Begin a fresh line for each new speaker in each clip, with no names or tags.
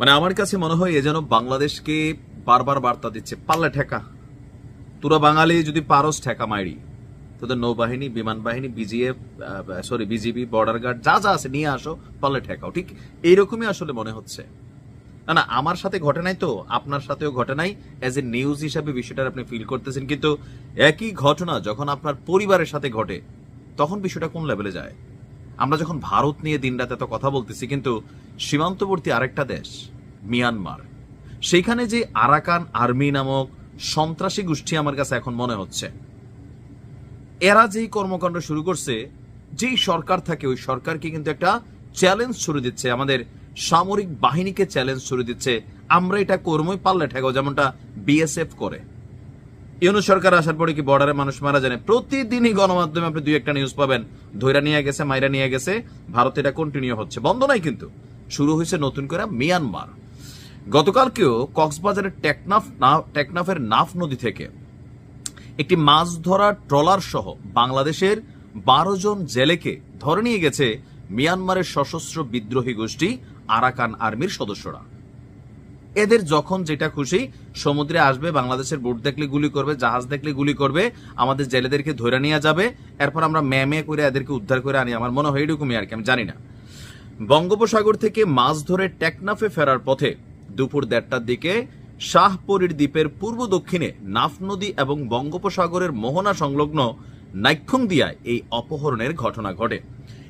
মানে আমার কাছে মনে হয় এ যেন বাংলাদেশকে বারবার বার্তা দিচ্ছে, পাল্লে ঠেকা। তোরা বাঙালি যদি পারস ঠেকা মাইরি। তোদের নৌবাহিনী বিমান বাহিনী BGF sorry BGB border guard যা যা আছে, নিয়ে আসো, পাল্লে ঠেকাও, ঠিক? এইরকমই আসলে মনে হচ্ছে। না না, আমার সাথে ঘটে নাই তো, আপনার সাথেও ঘটে নাই। অ্যাজ এ নিউজ হিসাবে বিষয়টা আপনি ফিল করতেছেন, কিন্তু একই ঘটনা যখন আপনার পরিবারের সাথে ঘটে, তখন বিষয়টা কোন লেভেলে যায়? আমরা যখন ভারত নিয়ে দিনরাতে তো কথা বলতেছি, কিন্তু সীমান্তবর্তী আরেকটা দেশ, মিয়ানমার, সেইখানে যে আরাকান আর্মি নামক সন্ত্রাসী গোষ্ঠী আমার কাছে এখন মনে হচ্ছে, এরা যেই কর্মকাণ্ড শুরু করছে, যেই সরকার থাকে, ওই সরকারকে কিন্তু একটা চ্যালেঞ্জ ছুড়ে দিচ্ছে, আমাদের সামরিক বাহিনীকে চ্যালেঞ্জ ছুড়ে দিচ্ছে। আমরা এটা কর্মই পাল্লে ঠেকাও, যেমনটা বিএসএফ করে। ইউনু সরকার আসার পরে কি বর্ডারে মানুষ মারা জানে প্রতিদিনই গণমাধ্যমে আপনি দুই একটা নিউজ পাবেন। ধৈরা নিয়ে গেছে, মাইরা নিয়ে গেছে। ভারতে এটা কন্টিনিউ হচ্ছে। বন্ধ নাই কিন্তু। শুরু হয়েছে নতুন করে মিয়ানমার। গতকালকেও কক্সবাজারের টেকনাফ টেকনাফের নাফ নদী থেকে একটি মাছ ধরা ট্রলার সহ বাংলাদেশের বারো জন জেলেকে ধরে নিয়ে গেছে মিয়ানমারের সশস্ত্র বিদ্রোহী গোষ্ঠী আরাকান আর্মির সদস্যরা। এদের যখন যেটা খুশি, সমুদ্রে আসবে, বাংলাদেশের বোট দেখলে গুলি করবে, জাহাজ দেখলে গুলি করবে, আমাদের জেলেদেরকে ধরে নিয়ে যাবে, এরপর আমরা ম্যামে করে এদেরকে উদ্ধার করে আনি। আমার মনে হয় এরকমই আর কি, আমি জানি না। বঙ্গোপসাগর থেকে মাছ ধরে টেকনাফে ফেরার পথে দুপুর দেড়টার দিকে শাহপরীর দ্বীপের পূর্ব দক্ষিণে নাফ নদী এবং বঙ্গোপসাগরের মোহনা সংলগ্ন নাইক্ষংদিয়ায় এই অপহরণের ঘটনা ঘটে।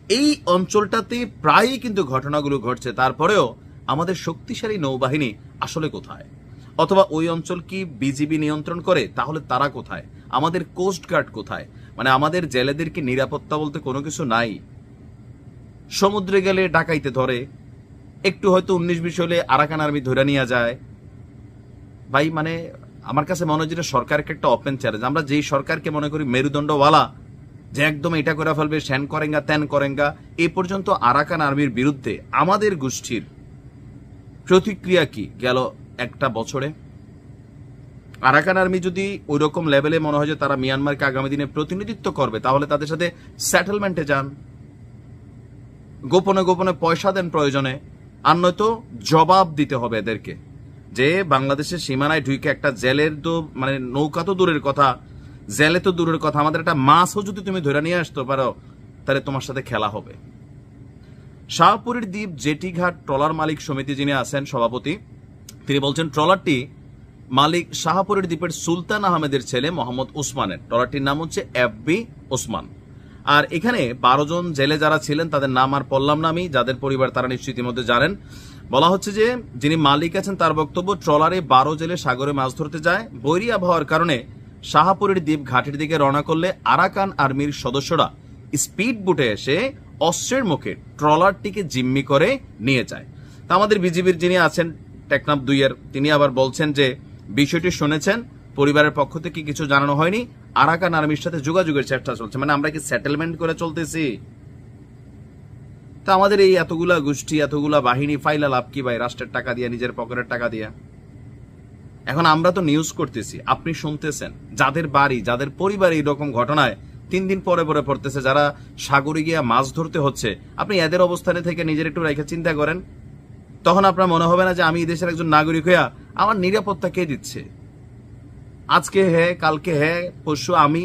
এই অঞ্চলটাতে প্রায়ই কিন্তু ঘটনাগুলো ঘটছে। তারপরেও আমাদের শক্তিশালী নৌবাহিনী আসলে কোথায়? অথবা ওই অঞ্চল কি বিজিবি নিয়ন্ত্রণ করে? তাহলে তারা কোথায়? আমাদের কোস্ট গার্ড কোথায়? মানে আমাদের জেলেদের কি নিরাপত্তা বলতে কোনো কিছু নাই। সমুদ্রে গেলে ডাকাইতে ধরে। একটু হয়তো উনিশ বিশ হলে আরাকান আর্মি ধরে নিয়ে যায়। ভাই মানে আমার কাছে মনে হয় যেটা সরকারকে একটা ওপেন চ্যালেঞ্জ আমরা যেই সরকারকে মনে করি মেরুদণ্ডওয়ালা, যে একদম এটা করে ফেলবে শ্যান করেঙ্গা, ত্যান করেঙ্গা, এ পর্যন্ত আরাকান আর্মির বিরুদ্ধে আমাদের গোষ্ঠীর প্রতিক্রিয়া কি গেল একটা বছরে? আরাকান আর্মি যদি ওই রকম লেভেলে মনে হয় যে তারা মিয়ানমারকে আগামী দিনে প্রতিনিধিত্ব করবে, তাহলে তাদের সাথে সেটেলমেন্টে যান। গোপনে গোপনে পয়সা দেন প্রয়োজনে, আর নয়তো জবাব দিতে হবে এদেরকে। যে বাংলাদেশের সীমানায় ঢুকে একটা জেলের তো মানে নৌকা তো দূরের কথা, জেলে তো দূরের কথা, আমাদের একটা মাছও যদি তুমি ধরে নিয়ে আসতে পারো, তাহলে তোমার সাথে খেলা হবে। শাহপুরের দ্বীপ জেটিঘাট ট্রলার মালিক সমিতি যিনি আছেন সভাপতি, তিনি বলছেন ট্রলারটি মালিক শাহপুরের দ্বীপের সুলতান আহমেদের ছেলে মোহাম্মদ ওসমানের। ট্রলারটির নাম হচ্ছে এফবি ওসমান। আর এখানে বারো জন জেলে যারা ছিলেন, তাদের নাম আর পড়লাম না আমি, যাদের পরিবার তারা নিশ্চয়ই ইতিমধ্যে জানেন। বলা হচ্ছে যে, যিনি মালিক আছেন তার বক্তব্য, ট্রলারে বারো জেলে সাগরে মাছ ধরতে যায়, বৈরী আবহাওয়ার কারণে শাহপুরের দ্বীপ ঘাটের দিকে রওনা করলে আরাকান আর্মির সদস্যরা স্পিড বুটে এসে অস্ত্রের মুখে ট্রলারটিকে জিম্মি করে নিয়ে যায়। তা আমাদের বিজিবির যিনি আছেন, টেকনাফ দুইয়ের, তিনি আবার বলছেন যে বিষয়টি শুনেছেন, পরিবারের পক্ষ থেকে কিছু জানানো হয়নি। আরাকান আর্মির সাথে যোগাযোগের চেষ্টা চলছে। মানে আমরা কি সেটেলমেন্ট করে চলতেছি? তা আমাদের এই এতগুলা গোষ্ঠী, এতগুলা বাহিনী ফাইলা লাভ কি ভাই? রাষ্ট্রের টাকা দিয়ে, নিজের পকেটের টাকা দিয়ে? এখন আমরা তো নিউজ করতেছি, আপনি শুনতেছেন। যাদের বাড়ি, যাদের পরিবার এইরকম ঘটনায় তিন দিন পরে পরে পড়তেছে, যারা সাগরে গিয়া মাছ ধরতে হচ্ছে, আপনি এদের অবস্থানে থেকে নিজের একটু রেখে চিন্তা করেন। তখন আপনার মনে হবে না যে আমি দেশের একজন নাগরিক হইয়া আমার নিরাপত্তা কে দিচ্ছে? আজকে হে, কালকে হে, পরশু আমি।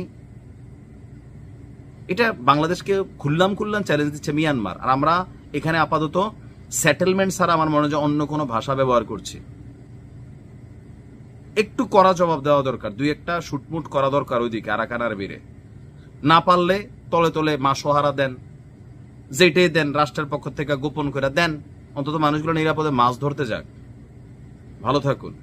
এটা বাংলাদেশকে খুললাম খুললাম চ্যালেঞ্জ দিচ্ছে মিয়ানমার। আর আমরা এখানে আপাতত সেটেলমেন্ট ছাড়া আমার মনে হয় অন্য কোনো ভাষা ব্যবহার করছি। একটু করা জবাব দেওয়া দরকার, দুই একটা শুটমুট করা দরকার ওইদিকে আরাকানার বীরে না পারলে তলে তলে মা সহারা দেন, যেটাই দেন, রাষ্ট্রের পক্ষ থেকে গোপন করে দেন, অন্তত মানুষগুলো নিরাপদে মাছ ধরতে যাক। ভালো থাকুন।